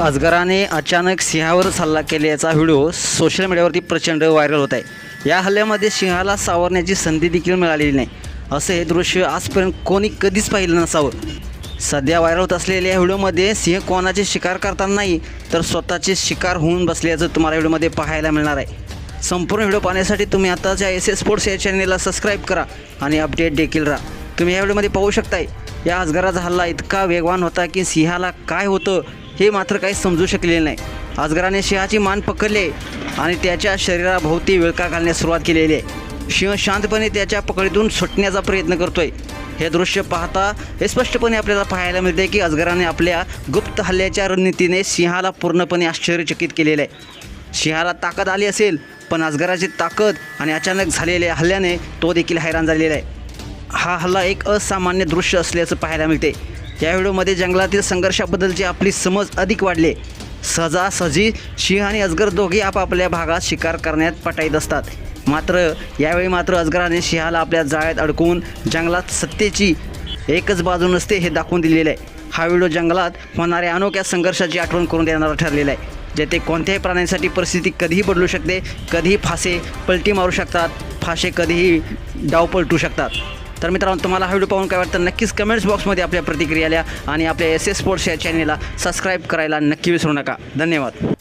अजगराने अचानक सिंहावर हल्ला केल्याचा व्हिडिओ सोशल मीडियावरती प्रचंड व्हायरल होत आहे. या हल्ल्यामध्ये सिंहाला सावरण्याची संधी देखील मिळालेली नाही. असं हे दृश्य आजपर्यंत कोणी कधीच पाहिलं नसावं. सध्या व्हायरल होत असलेल्या या व्हिडिओमध्ये सिंह कोणाचे शिकार करताना नाही तर स्वतःचे शिकार होऊन बसल्याचं तुम्हाला व्हिडिओमध्ये पाहायला मिळणार आहे. संपूर्ण व्हिडिओ पाहण्यासाठी तुम्ही आताच्या एस एस स्पोर्ट्स या चॅनेलला सबस्क्राईब करा आणि अपडेट देखील राहा. तुम्ही या व्हिडिओमध्ये पाहू शकताय या अजगराचा हल्ला इतका वेगवान होता की सिंहाला काय होतं हे मात्र काही समजू शकले नाही. अजगराने सिंहाची मान पकडले आणि त्याच्या शरीराभोवती विळका घालण्यास सुरुवात केलेली आहे. सिंह शांतपणे त्याच्या पकडीतून सुटण्याचा प्रयत्न करतोय. हे दृश्य पाहता हे स्पष्टपणे आपल्याला पाहायला मिळते की अजगराने आपल्या गुप्त हल्ल्याच्या रणनीतीने सिंहाला पूर्णपणे आश्चर्यचकित केलेलं आहे सिंहाला ताकद आली असेल पण अजगराची ताकद आणि अचानक झालेल्या हल्ल्याने तो देखील हैराण झालेला आहे. हा हल्ला एक असामान्य दृश्य असल्याचं पाहायला मिळते या व्हिडिओमध्ये जंगलातील संघर्षाबद्दलची आपली समज अधिक वाढले सहजासहजी सिंह आणि अजगर दोघे आपापल्या भागात शिकार करण्यात पटाईत असतात. मात्र यावेळी मात्र अजगराने सिंहाला आपल्या जाळ्यात अडकवून जंगलात सत्तेची एकच बाजू नसते हे दाखवून दिलेलं आहे. हा व्हिडिओ जंगलात होणाऱ्या अनोख्या संघर्षाची आठवण करून देणारा ठरलेला आहे जेथे कोणत्याही प्राण्यांसाठी परिस्थिती कधीही बदलू शकते कधीही फासे पलटी मारू शकतात फासे कधीही डाव पलटू शकतात. तर मित्रांनो तुम्हाला हा व्हिडिओ पाहून काय वाटतं? नक्कीच कमेंट्स बॉक्समध्ये आपल्या प्रतिक्रिया आणि आपल्या एस एस स्पोर्ट्स या चॅनेलला सबस्क्राईब करायला नक्की विसरू नका. धन्यवाद.